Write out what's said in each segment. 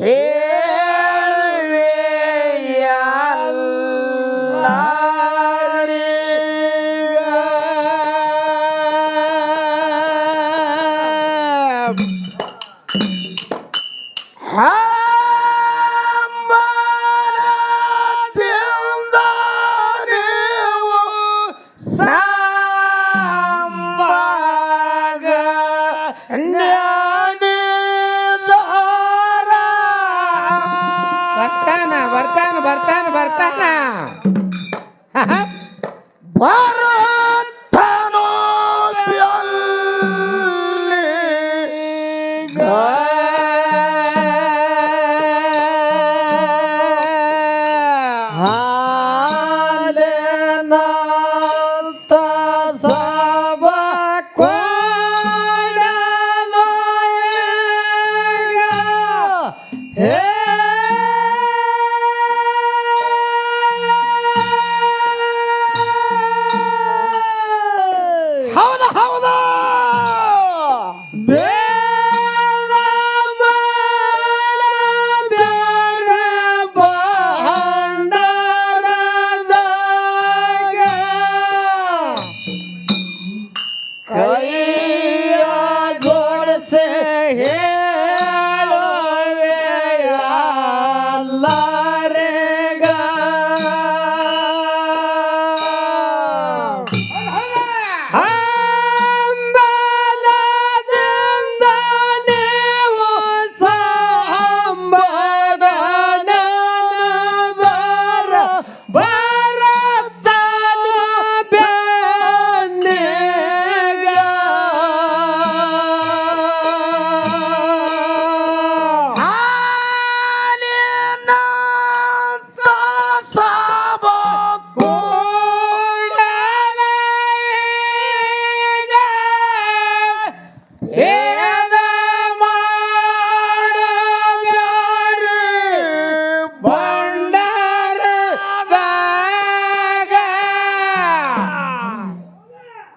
Hey 拜拜。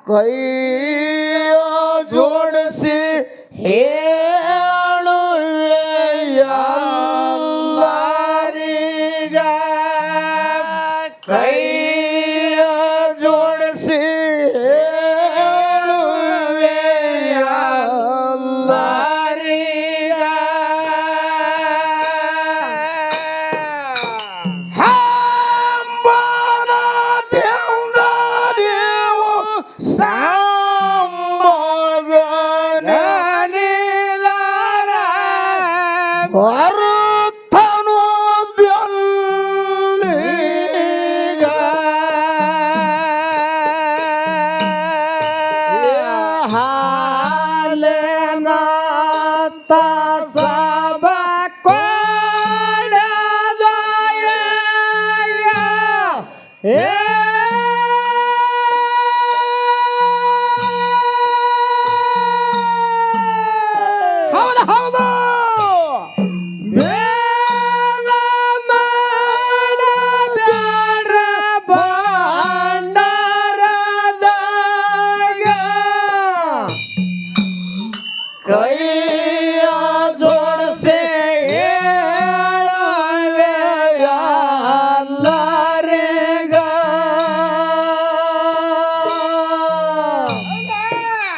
佢 Música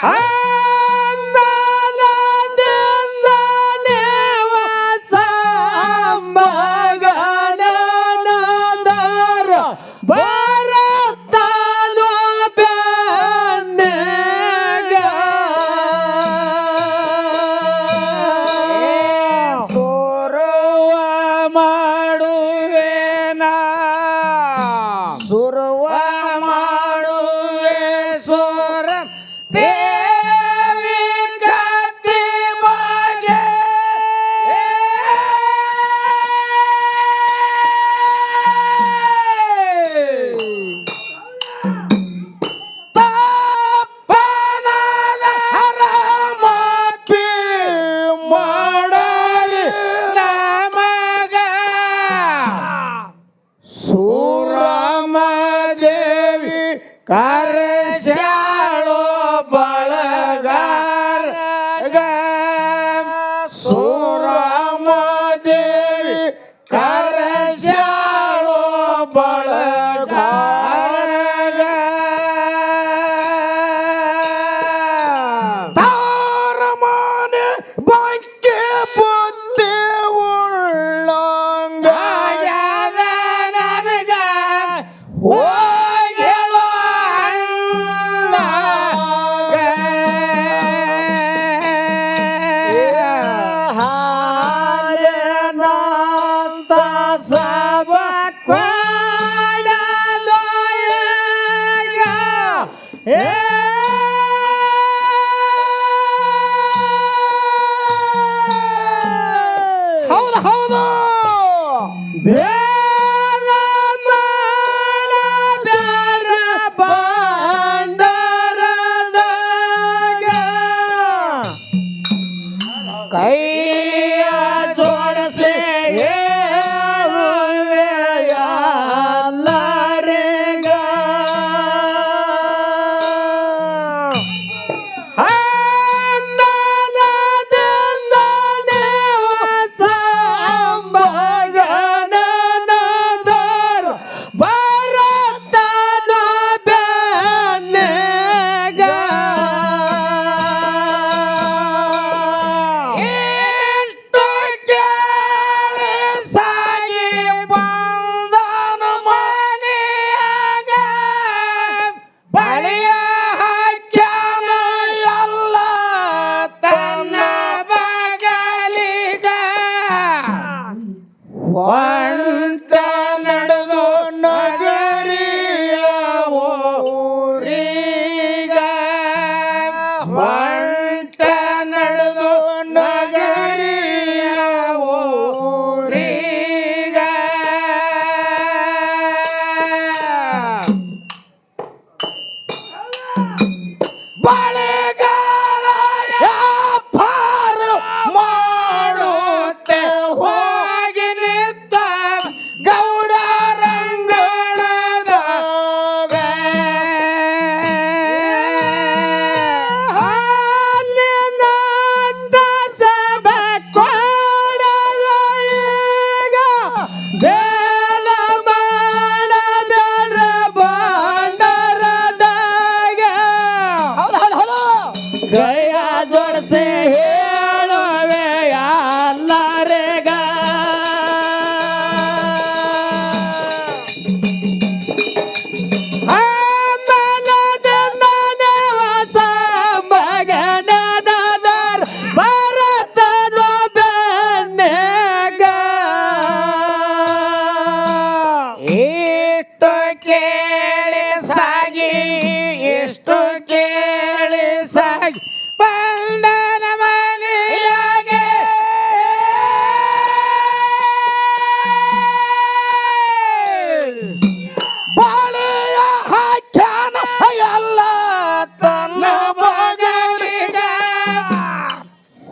啊。Car hey What?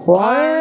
Why?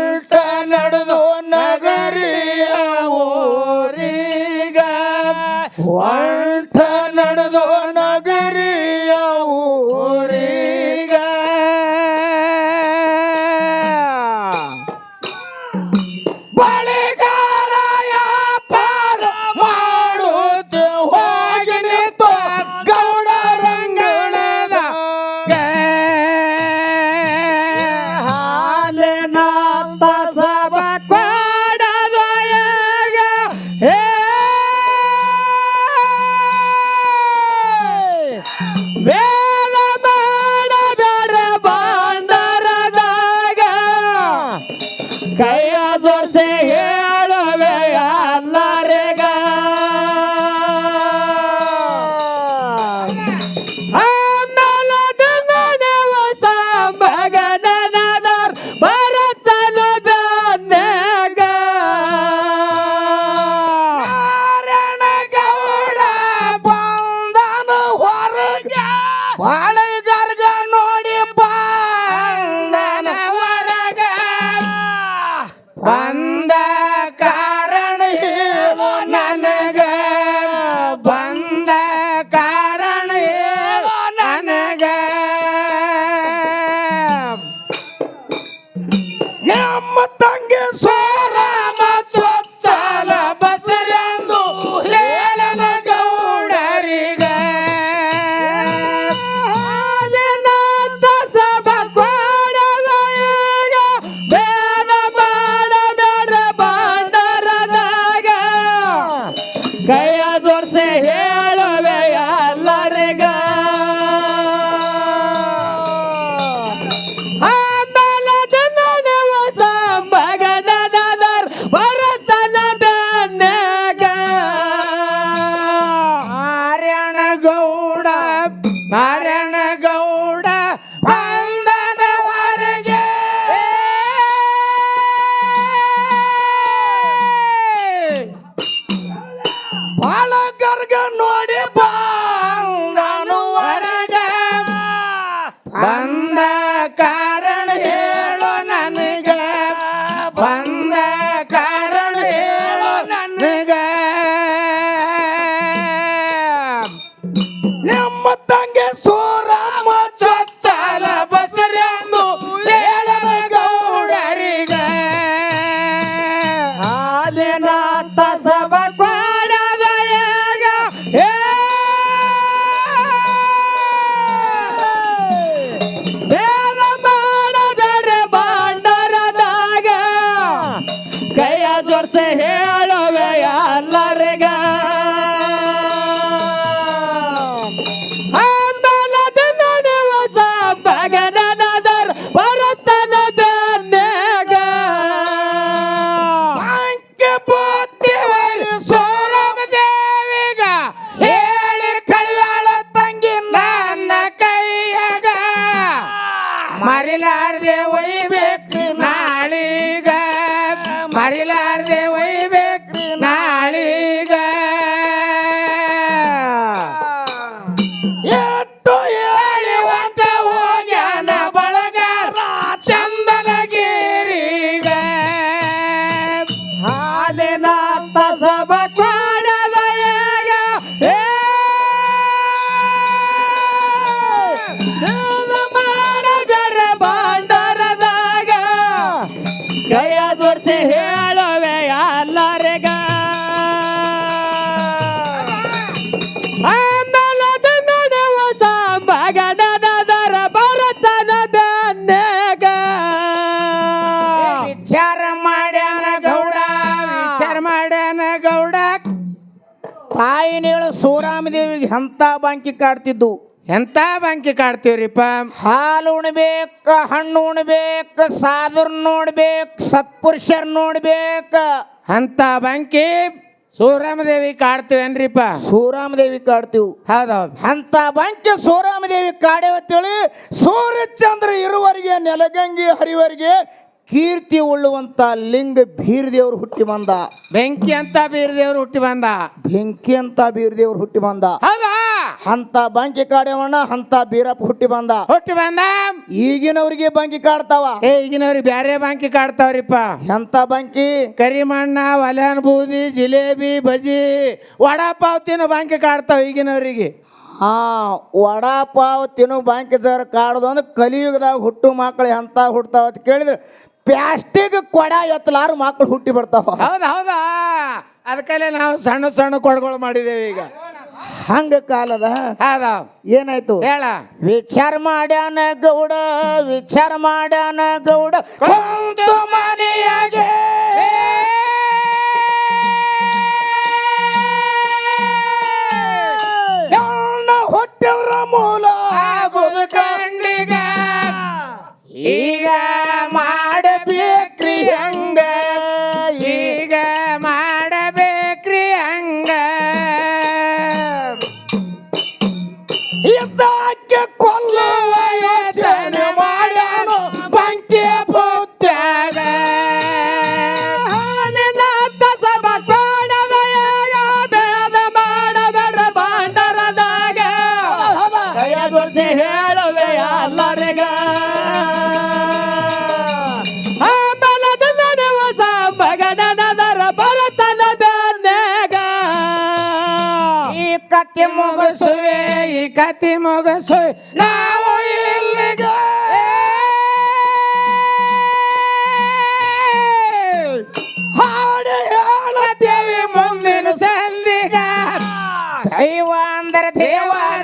saba. ತಾಯಿನೇಳು ಸೂರಾಮದೇವಿಗೆ ಎಂತ ಬಾಂಕಿ ಕಾಡ್ತಿದ್ದು? ಎಂತ ಬಾಂಕಿ ಕಾಡ್ತೀವ್ರಿಪ್ಪ? ಹಾಲು ಉಣ್ಬೇಕ ಹಣ್ಣು ಉಣ್ಬೇಕ ಸಾಧುರ್ ನೋಡ್ಬೇಕು ಸತ್ಪುರುಷರ್ ನೋಡ್ಬೇಕ. ಅಂತ ಬಾಂಕಿ ಸೂರಾಮದೇವಿ ಕಾಡ್ತೀವೇನ್ರಿಪ್ಪ? ಸೂರಾಮದೇವಿ ಕಾಡ್ತೀವಿ. ಹೌದೌದು. ಅಂತ ಬಂಕಿ ಸೂರಾಮದೇವಿ ಕಾಡೇವತ್ತೇಳಿ ಸೂರ್ಯಚಂದ್ರ ಇರುವರಿಗೆ ನೆಲಗಂಗಿ ಹರಿವರಿಗೆ ಕೀರ್ತಿ ಉಳ್ಳುವಂತ ಲಿಂಗ ಬೀರದೇವ್ರು ಹುಟ್ಟಿ ಬಂದ. ಬೆಂಕಿ ಅಂತ ಬೀರದೇವ್ರು ಹುಟ್ಟಿ ಬಂದ. ಬೆಂಕಿ ಅಂತ ಬೀರ್ದೇವ್ರು ಹುಟ್ಟಿ ಬಂದ. ಹೌದಾ? ಅಂತ ಬಂಕಿ ಕಾಡ್ಯವಣ್ಣ ಅಂತ ಬೀರಪ್ಪ ಹುಟ್ಟಿ ಬಂದ. ಹುಟ್ಟಿ ಬಂದ. ಈಗಿನವ್ರಿಗೆ ಬಂಕಿ ಕಾಡ್ತಾವ. ಏ ಈಗಿನವ್ರಿಗೆ ಬ್ಯಾರೆ ಬಂಕಿ ಕಾಡ್ತಾವ್ರಿಪ್ಪ. ಎಂತ ಬಂಕಿ? ಕರಿಮಣ್ಣ ಒಲೆನ್ ಬೂದಿ ಜಿಲೇಬಿ ಬಜಿ ವಡಾಪಾವ್ ತಿನ್ನೋ ಬಂಕಿ ಕಾಡ್ತಾವ ಈಗಿನವ್ರಿಗೆ. ಹಾ ವಡಾಪಾವ್ ತಿನ್ನು ಬಂಕಿ ಜರ ಕಾಡ್ದು ಅಂದ್ರೆ ಕಲಿಯುಗದಾಗ ಹುಟ್ಟು ಮಕ್ಕಳು ಎಂತ ಹುಡ್ತಾವ ಅಂತ ಕೇಳಿದ್ರೆ. ಪ್ಲಾಸ್ಟಿಕ್ ಕೊಡ ಎತ್ತಲಾರು ಮಕ್ಕಳು ಹುಟ್ಟಿ ಬರ್ತಾವ. ಹೌದಾ ಹೌದಾ. ಅದಕ್ಕಲ್ಲೇ ನಾವು ಸಣ್ಣ ಸಣ್ಣ ಕೊಡಗಳು ಮಾಡಿದ್ದೇವೆ ಈಗ. ಹಂಗ ಕಾಲದ? ಹೌದ. ಏನಾಯ್ತು? ಹೇಳ. ವಿಚಾರ ಮಾಡ್ಯಾನ ಗೌಡ ವಿಚಾರ ಮಾಡ್ಯಾನ ಗೌಡ. ಕುಂತು ಮುಗಿಸು ಮುಗಿಸುವೆ ಈ ಕತಿ ಮುಗಿಸುವೆ ನಾವು ಇಲ್ಲಿಗೆ. ಹಾಡು ಹೇಳದೇವಿ ಮುಂದಿನ ಸಂದಿಗ ದೈವ ಅಂದ್ರೆ ದೇವರ.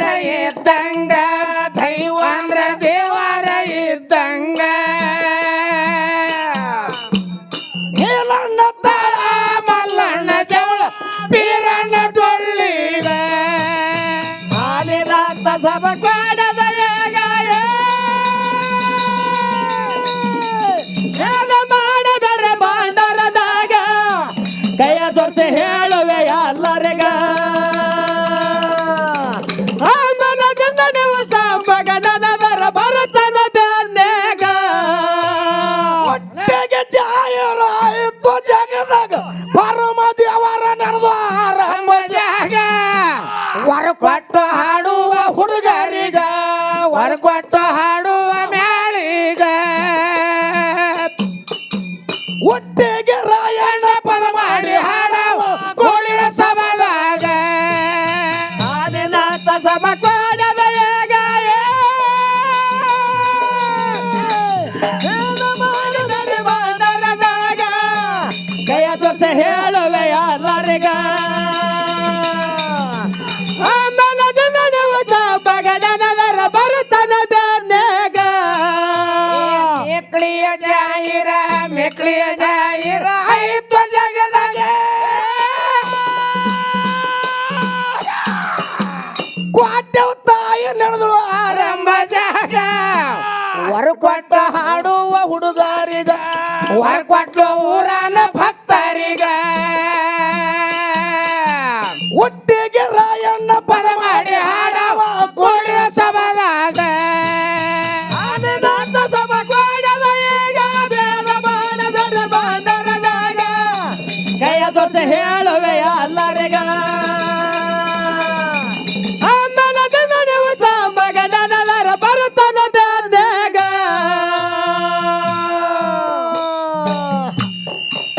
ಕೊಟ್ಟ ಹಾಡುವ ಹುಡುಗರಿಗ. ಹೊರ ಕೊಟ್ಟ ಊರನ ಭಕ್ತರಿಗ. ಒಟ್ಟಿಗೆ